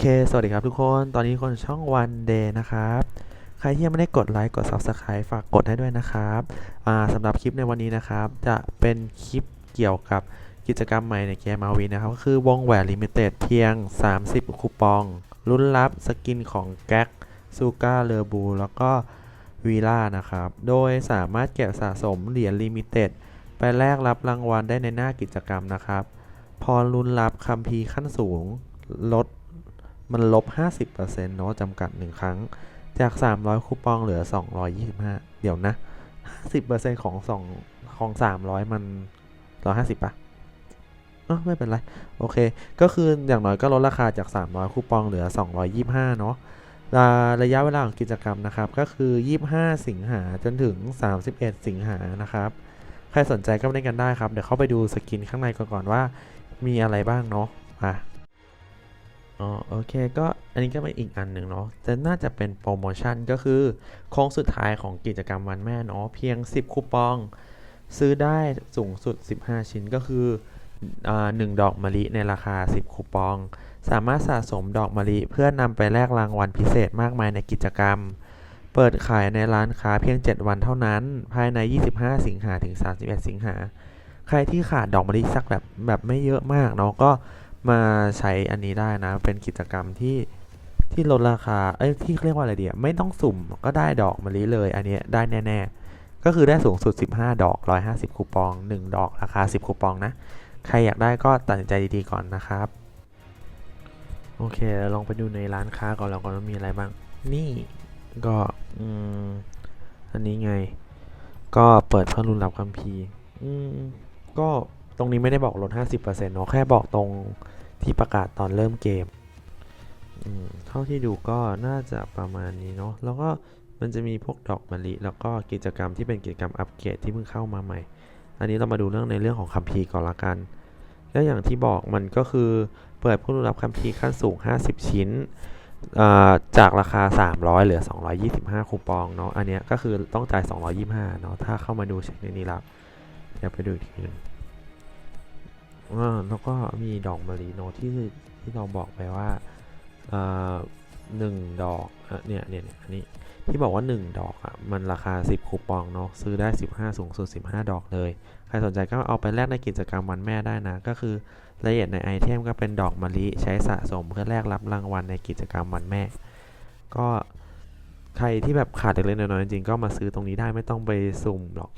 เค สวัสดีครับทุกคน ตอนนี้คนช่อง One Day นะครับ ใครที่ยังไม่ได้กดไลค์ กด Subscribe ฝากกดให้ด้วยนะครับสำหรับคลิปในวันนี้นะครับ จะเป็นคลิปเกี่ยวกับกิจกรรมใหม่ในเกม RV นะครับ ก็คือวงแหวนลิมิเต็ดเพียง 30 คูปอง ลุ้นรับสกินของแก๊กซูก้าเลอบู แล้วก็วีล่านะครับ โดยสามารถเก็บสะสมเหรียญลิมิเต็ดไปแลกรับรางวัลได้ในหน้ากิจกรรมนะครับ พอลุ้นรับคัมภีร์ขั้นสูงลด มันลบ 50%เนาะจำกัด 1 ครั้ง จาก 300 คูปองเหลือ 225 เดี๋ยวนะ 50%ของ2ของ 300 มัน 150ปะเออไม่เป็นไร โอเค ก็คืออย่างน้อยก็ลดราคาจาก 300 คูปองเหลือ 225 เนาะระยะเวลาของกิจกรรมนะครับ ก็คือ 25 สิงหาจนถึง 31 สิงหานะครับ ใครสนใจก็เล่นกันได้ครับ เดี๋ยวเข้าไปดูสกินข้างในก่อนว่ามีอะไรบ้างเนาะอะ อ๋อโอเคก็อันนี้ก็เป็นอีกอันหนึ่งเนาะแต่น่าจะเป็นโปรโมชั่นก็คือโค้งสุดท้ายของกิจกรรมวันแม่เนาะเพียง 10 คูปอง ซื้อได้สูงสุด 15 ชิ้นก็คืออ่าหนึ่งดอกมะลิในราคา 10 คูปอง สามารถสะสมดอกมะลิเพื่อนำไปแลกรางวัลพิเศษมากมายในกิจกรรม เปิดขายในร้านค้าเพียง 7 วันเท่านั้น ภายใน 25 สิงหาถึง 31 สิงหา ใครที่ขาดดอกมะลิสักแบบแบบไม่เยอะมากเนาะก็ มาใช้อันนี้ได้นะ เป็นกิจกรรมที่ที่ลดราคา เอ้ย ที่เรียกว่าอะไรเดียไม่ต้องสุ่มก็ได้ดอกมะลิเลย อันนี้ได้แน่ ๆ ก็คือได้สูงสุด 15 ดอก 150 คูปอง 1 ดอกราคา 10 คูปองนะ ใครอยากได้ก็ตัดสินใจดีๆก่อนนะครับ โอเคเราลองไปดูในร้านค้าก่อนแล้วก่อนว่ามีอะไรบ้าง นี่ก็อืมอันนี้ไง ก็เปิดเพื่อรุนรับคัมภีร์อืมก็ตรงนี้ไม่ได้บอกลด 50%เนาะแค่บอกตรง ที่ประกาศตอนเริ่มเกมเท่าที่ดูก็น่าจะประมาณนี้เนาะแล้วก็มันจะมีพวกดอกมะลิแล้วก็กิจกรรมที่เป็นกิจกรรมอัปเกรดที่เพิ่งเข้ามาใหม่ อันนี้เรามาดูเรื่องในเรื่องของคัมภีร์ก่อนละกัน ก็อย่างที่บอกมันก็คือเปิดผู้รับคัมภีร์ขั้นสูง 50 ชิ้นจากราคา 300 เหลือ 225 คูปองเนาะอันนี้ก็คือต้องจ่าย 225 เนาะถ้าเข้ามาดูเช็คในนี้แล้วเดี๋ยวไปดูอีกทีหนึงอ่า แล้วก็มีดอกมะลิเนาะที่ที่เราบอกไปว่าหนึ่งดอกเนี่ยเนี่ยนี่ยอันนี้ที่บอกว่า 1 ดอกอะมันราคา 10 คูปองเนาะซื้อได้ 15 สูงสุด 15 ดอกเลย ใครสนใจก็เอาไปแลกในกิจกรรมวันแม่ได้นะ ก็คือรายละเอียดในไอเทมก็เป็นดอกมะลิใช้สะสมเพื่อแลกรับรางวัลในกิจกรรมวันแม่ ก็ใครที่แบบขาดเล็กๆน้อยๆจริงๆก็มาซื้อตรงนี้ได้ไม่ต้องไปสุ่มหรอก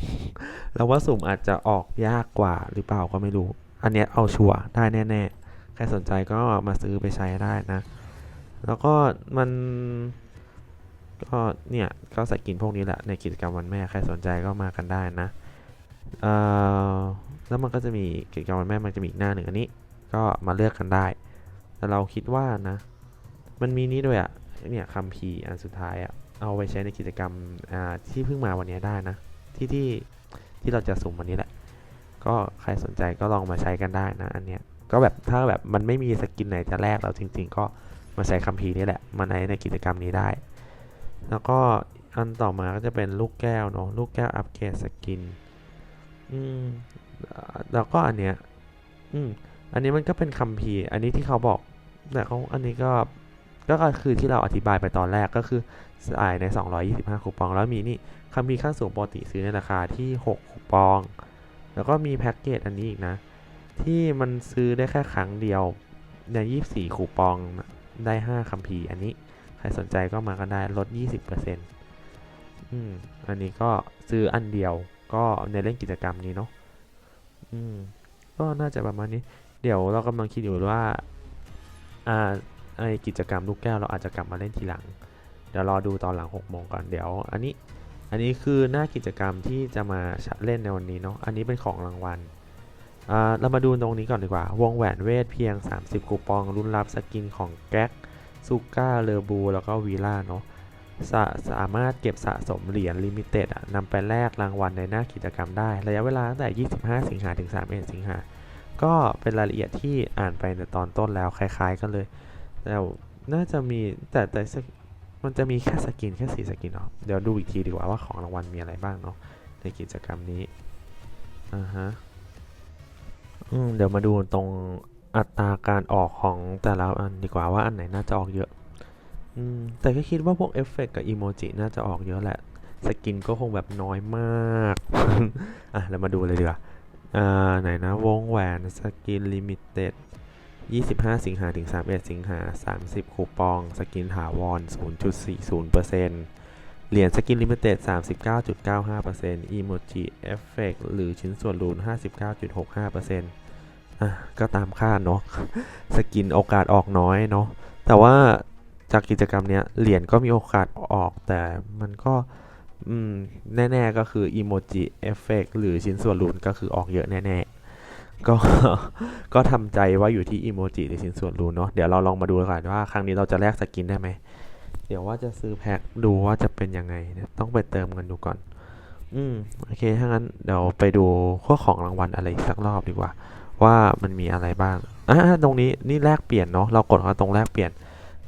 แล้วว่าสุ่มอาจจะออกยากกว่าหรือเปล่าก็ไม่รู้ อันเนี้ยเอาชัวร์ได้แน่ๆ ใครสนใจก็มาซื้อไปใช้ได้นะ แล้วก็มันก็เนี่ยก็ใส่กินพวกนี้แหละในกิจกรรมวันแม่ใครสนใจก็มากันได้นะเอ่อแล้วมันก็จะมีกิจกรรมวันแม่มันจะมีอีกหน้าหนึ่งอันนี้ ก็มาเลือกกันได้ แต่เราคิดว่านะ มันมีนี้ด้วยอะเนี่ยคัมภีอันสุดท้ายอะเอาไปใช้ในกิจกรรมอ่าที่เพิ่งมาวันนี้ได้นะ ที่ที่ที่เราจะสุ่มวันนี้แหละ ก็ใครสนใจก็ลองมาใช้กันได้นะอันเนี้ยก็แบบถ้าแบบมันไม่มีสกินไหนจะแลกเราจริง ๆ ก็มาใช้คัมภีร์นี่แหละมาในในกิจกรรมนี้ได้ แล้วก็อันต่อมาก็จะเป็นลูกแก้วเนาะลูกแก้วอัปเกรดสกินอืมแล้วก็อันเนี้ยอืมอันนี้มันก็เป็นคัมภีร์อันนี้ที่เขาบอกแต่เขาอันนี้ก็ก็คือที่เราอธิบายไปตอนแรกก็คือจ่ายใน 225 คูปอง แล้วมีนี่คัมภีร์ขั้นสูงปกติซื้อในราคาที่ 6 คูปอง แล้วก็มีแพ็กเกจอันนี้อีกนะ ที่มันซื้อได้แค่ครั้งเดียวใน 24 คูปองได้ 5คัมภีร์อันนี้ ใครสนใจก็มากันได้ลด 20%อืมอันนี้ก็ซื้ออันเดียวก็ในเล่นกิจกรรมนี้เนาะอืมก็น่าจะประมาณนี้ เดี๋ยวเรากำลังคิดอยู่ว่า อ่าไอกิจกรรมลูกแก้วเราอาจจะกลับมาเล่นทีหลัง เดี๋ยวรอดูตอนหลัง6โมงก่อนเดี๋ยว อันนี้ อันนี้คือหน้ากิจกรรมที่จะมาเล่นในวันนี้เนาะ อันนี้เป็นของรางวัล เรามาดูตรงนี้ก่อนดีกว่า วงแหวนเวทเพียง 30 คูปองรุ่นรับสกินของแก๊กซูก้าเลอบู แล้วก็วีล่าเนาะสาสามารถเก็บสะสมเหรียญลิมิเต็ดนำไปแลกรางวัลในหน้ากิจกรรมได้ ระยะเวลาตั้งแต่ 25 สิงหาถึง 31 สิงหา ก็เป็นรายละเอียดที่อ่านไปในตอนต้นแล้วคล้าย ๆ กันเลย แต่น่าจะมีแต่แต่ มันจะมีแค่สกินแค่สีสกินเหรอเดี๋ยวดูอีกทีดีกว่าว่าของรางวัลมีอะไรบ้างเนาะในกิจกรรมนี้อ่าฮะอืมเดี๋ยวมาดูตรงอัตราการออกของแต่ละอันดีกว่าว่าอันไหนน่าจะออกเยอะอืมแต่ก็คิดว่าพวกเอฟเฟกต์กับอีโมจิน่าจะออกเยอะแหละ สกินก็คงแบบน้อยมากอะเรามาดูเลยดีกว่าอ่าไหนนะวงแหวนสกินลิมิเต็ด 25 สิงหาถึง 31 สิงหา 30 คูปอง สกินถาวร 0.40%เหรียญสกินลิมิเต็ด 39.95%อีโมจิเอฟเฟกหรือชิ้นส่วนรูน 59.65%อะก็ตามคาดเนาะ สกินโอกาสออกน้อยเนาะ แต่ว่าจากกิจกรรมเนี้ย เหรียญก็มีโอกาสออกแต่มันก็แน่ ๆ ก็คืออีโมจิเอฟเฟกหรือชิ้นส่วนรูนก็คือออกเยอะแน่ ๆ ก็ก็ทำใจว่าอยู่ที่อีโมจิหรือชิ้นส่วนรูเนาะเดี๋ยวเราลองมาดูกันว่าครั้งนี้เราจะแลกสกินได้ไหมเดี๋ยวว่าจะซื้อแพ็คดูว่าจะเป็นยังไงต้องไปเติมกันดูก่อน อืมโอเคถ้างั้นเดี๋ยวไปดูข้อของรางวัลอะไรสักรอบดีกว่า ว่ามันมีอะไรบ้างอ่าตรงนี้นี่แลกเปลี่ยนเนาะเรากดเข้าตรงแลกเปลี่ยน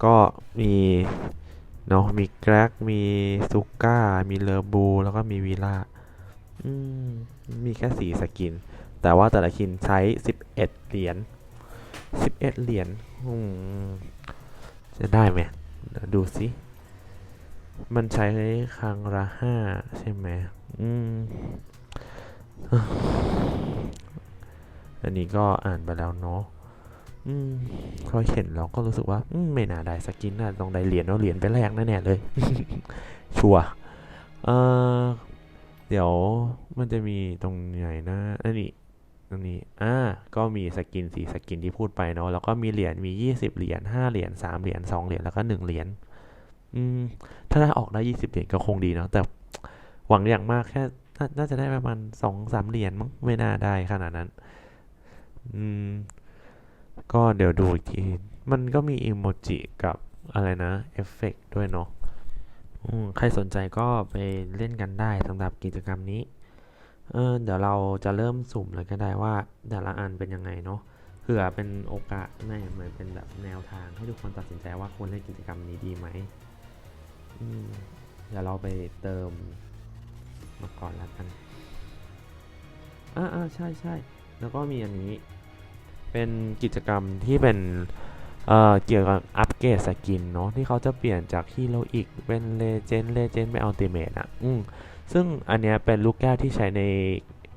ก็มีเนาะมีแกรกมีซูก้ามีเลอบูแล้วก็มีวีล่าอืมมีแค่สีสกิน แต่ว่าแต่ละคินใช้ 11 เหรียญ 11 เหรียญจะได้ไหมดูสิ มันใช้ครั้งละห้าใช่ไหมอืมอันนี้ก็อ่านไปแล้วเนาะอืมพอเห็นเราก็รู้สึกว่าอืมไม่น่าได้สกินน่าต้องได้เหรียญเนาะเหรียญไปแลกแน่ๆเลย ชัวร์เออเดี๋ยวมันจะมีตรงไหนนะ อันนี้ ตรงนี้อ่าก็มีสกินสีสกินที่พูดไปเนาะแล้วก็มีเหรียญมี20เหรียญ5เหรียญ3เหรียญ2เหรียญแล้วก็1เหรียญอืมถ้าได้ออกได้20เหรียญก็คงดีเนาะแต่หวังอย่างมากแค่น่าจะได้ประมาณ2-3เหรียญมั้งไม่น่าได้ขนาดนั้น อืม ก็เดี๋ยวดูอีกที มันก็มีอีโมจิกับอะไรนะเอฟเฟกต์ด้วยเนาะใครสนใจก็ไปเล่นกันได้สำหรับกิจกรรมนี้ เออเดี๋ยวเราจะเริ่มสุ่มเลยก็ได้ว่าแต่ละอันเป็นยังไงเนาะเผื่อเป็นโอกาสไม่เหมือนเป็นแบบแนวทางให้ทุกคนตัดสินใจว่าควรเล่นกิจกรรมนี้ดีไหมอืมเดี๋ยวเราไปเติมมาก่อนแล้วกันอ่าอ่าใช่ใช่แล้วก็มีอันนี้ เป็นกิจกรรมที่เป็นเอ่อเกี่ยวกับอัปเกรดสกินเนาะที่เขาจะเปลี่ยนจากฮีโร่อีกเป็นเลเจนด์เลเจนด์ไปอัลติเมทอะ อืม ซึ่งอันเนี้ยเป็นลูกแก้วที่ใช้ใน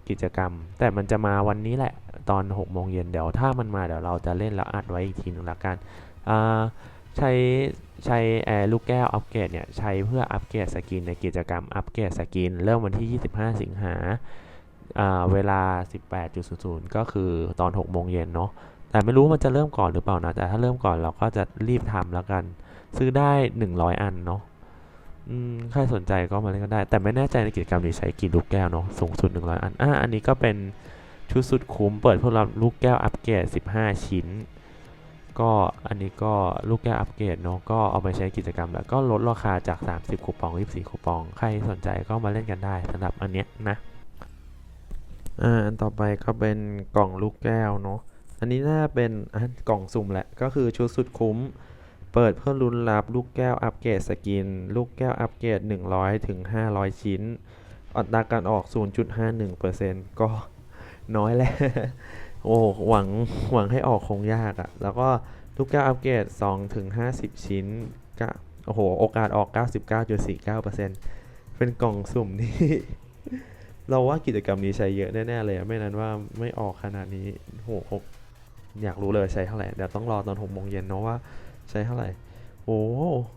กิจกรรม แต่มันจะมาวันนี้แหละตอน6โมงเย็นเดี๋ยวถ้ามันมาเดี๋ยวเราจะเล่นแล้วอัดไว้อีกทีหนึงละกันอ่าใช้ใช้แอร์ลูกแก้วอัปเกรดเนี่ยใช้เพื่ออัปเกรดสกินในกิจกรรมอัปเกรดสกินเริ่มวันที่ 25 สิงหาอ่าเวลา 18.00 ก็คือตอน 6 โมงเย็นเนาะแต่ไม่รู้มันจะเริ่มก่อนหรือเปล่านะ แต่ถ้าเริ่มก่อนเราก็จะรีบทำแล้วกัน ซื้อได้ 100 อันเนาะ ใครสนใจก็มาเล่นกันได้ แต่ไม่แน่ใจในกิจกรรมนี้ใช้กี่ลูกแก้วเนาะสูงสุด 100 อันอะอันนี้ก็เป็นชุดสุดคุ้ม เปิดเพื่อรับลูกแก้วอัปเกรด 15 ชิ้น ก็อันนี้ก็ลูกแก้วอัปเกรดเนาะก็เอาไปใช้กิจกรรม แล้วก็ลดราคาจาก 30 คูปอง 24 คูปอง ใครสนใจก็มาเล่นกันได้สำหรับอันเนี้ยนะอ่าอันต่อไปก็เป็นกล่องลูกแก้วเนาะอันนี้น่าเป็นอันกล่องสุ่มแหละก็คือชุดสุดคุ้ม เปิดเพื่อลุ้นรับลูกแก้วอัปเกรดสกิน ลูกแก้วอัปเกรด100ถึง500 ชิ้น อัตราการออก 0.51%ก็น้อยแหละโอ้หวังหวังให้ออกคงยากอะ่ะ แล้วก็ลูกแก้วอัปเกรด2ถึง50 ชิ้นก็โอ้โห โอกาสออก 99.49%เป็นกล่องสุ่มที่เราว่ากิจกรรมนี้ใช้เยอะแน่ ๆ เลย ไม่นั้นว่าไม่ออกขนาดนี้โหอยากรู้เลยใช้เท่าไหร่ เดี๋ยวต้องรอตอน6โมงเย็นเนาะว่า ใช้เท่าไหร่ โอ้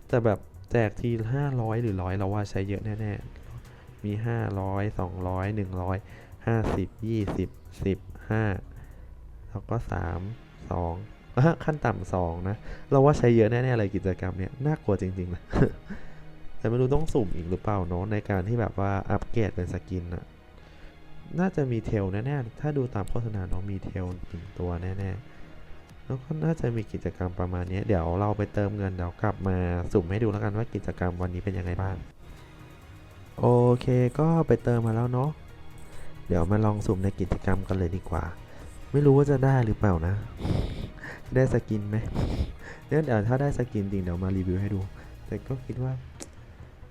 แต่แบบแจกทีห้าร้อยหรือร้อยเราว่าใช้เยอะแน่ๆ มีห้าร้อยสองร้อยหนึ่งร้อยห้าสิบยี่สิบสิบห้าแล้วก็สามสองขั้นต่ำสองนะ เราว่าใช้เยอะแน่ๆเลยกิจกรรมเนี้ยน่ากลัวจริงๆนะแต่ไม่รู้ต้องสุ่มอีกหรือเปล่าเนาะในการที่แบบว่าอัปเกรดเป็นสกินอะน่าจะมีเทลแน่ๆ ถ้าดูตามโฆษณาเนาะมีเทลหนึ่งตัวแน่ๆ แล้วก็น่าจะมีกิจกรรมประมาณนี้เดี๋ยวเราไปเติมเงินเดี๋ยวกลับมาสุ่มให้ดูแล้วกันว่ากิจกรรมวันนี้เป็นยังไงบ้าง โอเคก็ไปเติมมาแล้วเนาะเดี๋ยวมาลองสุ่มในกิจกรรมกันเลยดีกว่า ไม่รู้ว่าจะได้หรือเปล่านะ ได้สกินไหมเนี่ยเดี๋ยวถ้าได้สกินจริงเดี๋ยวมารีวิวให้ดู แต่ก็คิดว่า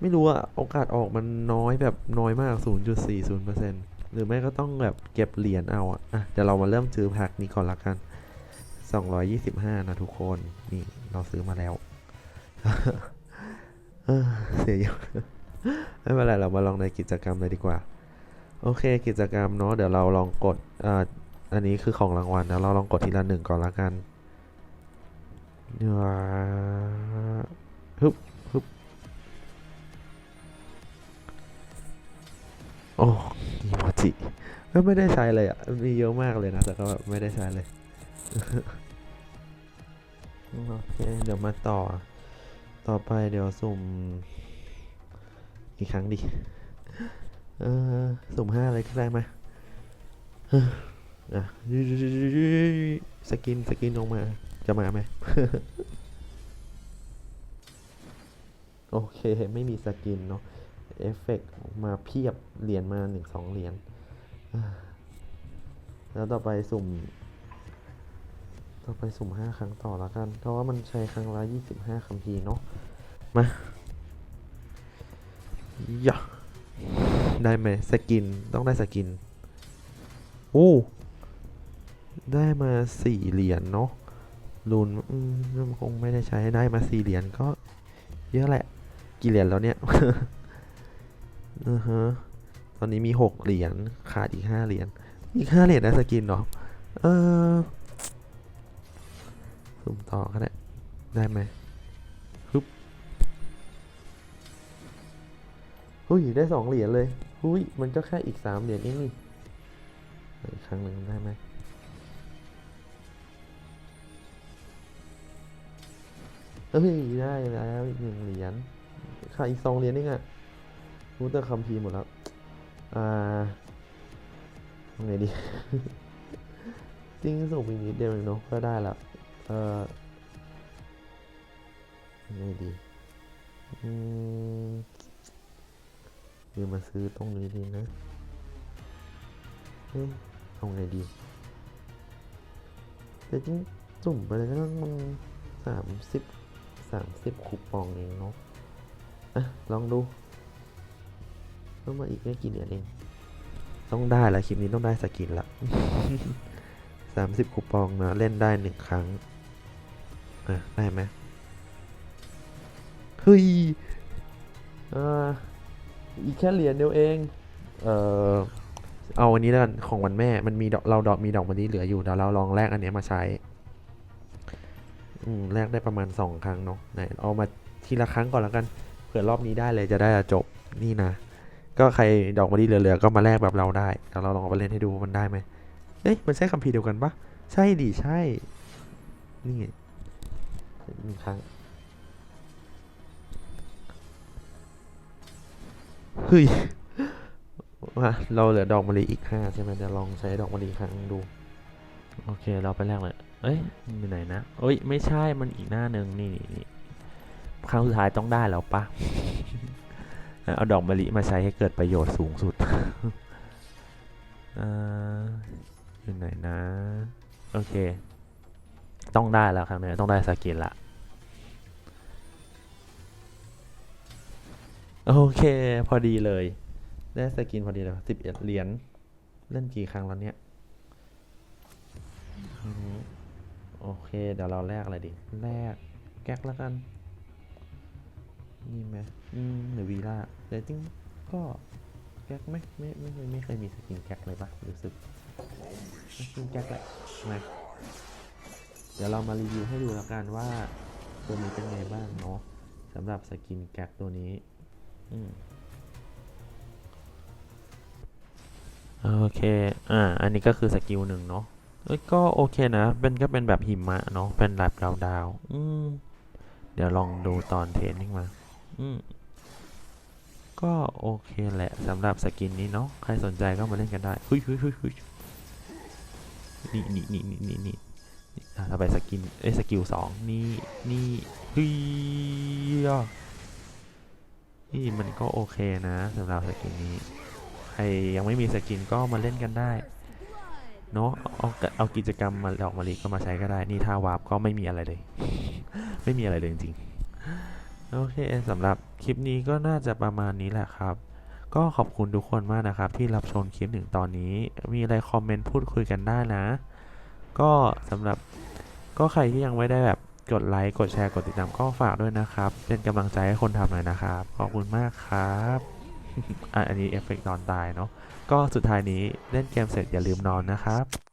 ไม่รู้อะโอกาสออกมันน้อยแบบน้อยมาก 0.40%หรือไม่ก็ต้องแบบเก็บเหรียญเอาอะอะเดี๋ยวเรามาเริ่มซื้อแพ็คนี้ก่อนละกัน 225 นะทุกคน นี่เราซื้อมาแล้วเสียเยอะไม่เป็นไรเรามาลองในกิจกรรมเลยดีกว่า โอเค กิจกรรมเนาะเดี๋ยวเราลองกดอ่าอันนี้คือของรางวัลนะเราลองกดทีละหนึ่งก่อนละกันเดี๋ยวฮึบฮึบโอ้อีโมจิก็ไม่ได้ใช้เลยอะมีเยอะมากเลยนะแต่ก็แบบไม่ได้ใช้เลย โอเค เดี๋ยวมาต่อ ต่อไปเดี๋ยวสุ่มอีกครั้งดิเออ สุ่มห้าอะไรก็ได้ไหมอะสกิน สกินลงมา จะมาไหม โอเค ไม่มีสกินเนาะ เอฟเฟกต์มาเพียบ เหรียญมาหนึ่งสองเหรียญ แล้วต่อไปสุ่ม ต่อไปสุ่มห้าครั้งต่อละกัน เพราะว่ามันใช้ครั้งละยี่สิบห้าคัมภีเนาะ มายะได้ไหมสกิน ต้องได้สกิน โอ้ ได้มาสี่เหรียญเนาะรูนมันคงไม่ได้ใช้ได้มาสี่เหรียญก็ เยอะแหละ กี่เหรียญแล้วเนี่ยอือฮะตอนนี้มีหกเหรียญขาดอีกห้าเหรียญอีกห้าเหรียญได้สกินเหรอเออ สุ่มต่อก็ได้ ได้ไหมฮึบหุ้ย ได้สองเหรียญเลยหุ้ย มันก็แค่อีกสามเหรียญเองนี่อีกครั้งหนึ่งได้ไหมเฮ้ยได้แล้วอีกหนึ่งเหรียญขาดอีกสองเหรียญเองอะรู้แต่คำพีร์หมดแล้ว อ่าทำไงดี จริงส่งอีกนิดเดียวเองเนาะก็ได้และ เออยังไงดีอืมหรือมาซื้อตรงนี้ดีนะเฮ้ยเอาไงดี แต่จริงจุ่มไปเลยก็ต้องสามสิบสามสิบคูปองเองเนาะอะลองดูต้องมาอีกไม่กี่เหรียญเอง ต้องได้ละคลิปนี้ต้องได้สกินละสามสิบคูปองนะ เล่นได้หนึ่งครั้ง อะได้ไหมเฮ้ยอ่าอีกแค่เหรียญเดียวเอง เออเอาอันนี้แล้วกันของวันแม่มันมีดอกเราดอกมีดอกมันนี้เหลืออยู่เดี๋ยวเราลองแลกอันนี้มาใช้อืมแลกได้ประมาณสองครั้งเนาะไหนเอามาทีละครั้งก่อนแล้วกันเผื่อรอบนี้ได้เลยจะได้จบนี่นะก็ใครดอกมะลิเหลือๆก็มาแลกแบบเราได้เดี๋ยวเราลองเอาไปเล่นให้ดูมันได้ไหมเอ้ยมันใช่คัมภีร์เดียวกันปะใช่ดิใช่นี่ หนึ่งครั้งเฮ้ยมาเราเหลือดอกมะลิอีกห้าใช่ไหมเดี๋ยวลองใช้ดอกมะลิครั้งดู โอเคเราไปแรกเลยเอ้ยมันอยู่ไหนนะเอ้ยไม่ใช่มันอีกหน้าหนึ่งนี่นี่นี่ครั้งสุดท้ายต้องได้แล้วปะเอาดอกมะลิมาใช้ให้เกิดประโยชน์สูงสุดอ่าอยู่ไหนนะ โอเค ต้องได้แล้วครั้งนี้ต้องได้สกินละโอเค พอดีเลย ได้สกินพอดีเลยสิบเอ็ดเหรียญเล่นกี่ครั้งแล้วเนี่ย โอเค เดี๋ยวเราแลกอะไรดี แลกแก๊กแล้วกัน นี่ไหมอืมหรือวีล่าแต่จริงก็แก๊กไหมไม่ไม่ไม่ไม่เคยมีสกินแก๊กเลยปะรู้สึกสกินแก๊กแหละนะ เดี๋ยวเรามารีวิวให้ดูแล้วกันว่าตัวนี้เป็นไงบ้างเนาะสำหรับสกินแก๊กตัวนี้โอเค อ่า อันนี้ก็คือสกิลหนึ่งเนาะก็โอเคนะ เป็นก็เป็นแบบหิมะเนาะ เป็นแบบดาวดาวอืมเดี๋ยวลองดูตอนเทรนนิ่งมา อืมก็โอเคแหละสำหรับสกินนี้เนาะ ใครสนใจก็มาเล่นกันได้เฮ้ยเฮ้ยเฮ้ยฮ้ยนี่นี่นี่นี่นี่ ต่อไปสกินเอ้สกิลสองนี่นี่เฮ้ยนี่มันก็โอเคนะสำหรับสกินนี้ใครยังไม่มีสกินก็มาเล่นกันได้เนาะเอาเอากิจกรรมมาดอกมะลิก็มาใช้ก็ได้ นี่ท่าวาร์ปก็ไม่มีอะไรเลย ไม่มีอะไรเลยจริงๆ โอเคสำหรับคลิปนี้ก็น่าจะประมาณนี้แหละครับ ก็ขอบคุณทุกคนมากนะครับ ที่รับชมคลิปถึงตอนนี้ มีอะไรคอมเมนต์พูดคุยกันได้นะ ก็สำหรับก็ใครที่ยังไม่ได้แบบกดไลค์กดแชร์กดติดตามก็ฝากด้วยนะครับ เป็นกำลังใจให้คนทำหน่อยนะครับ ขอบคุณมากครับอันนี้เอฟเฟกต์ตอนตายเนาะก็สุดท้ายนี้เล่นเกมเสร็จอย่าลืมนอนนะครับ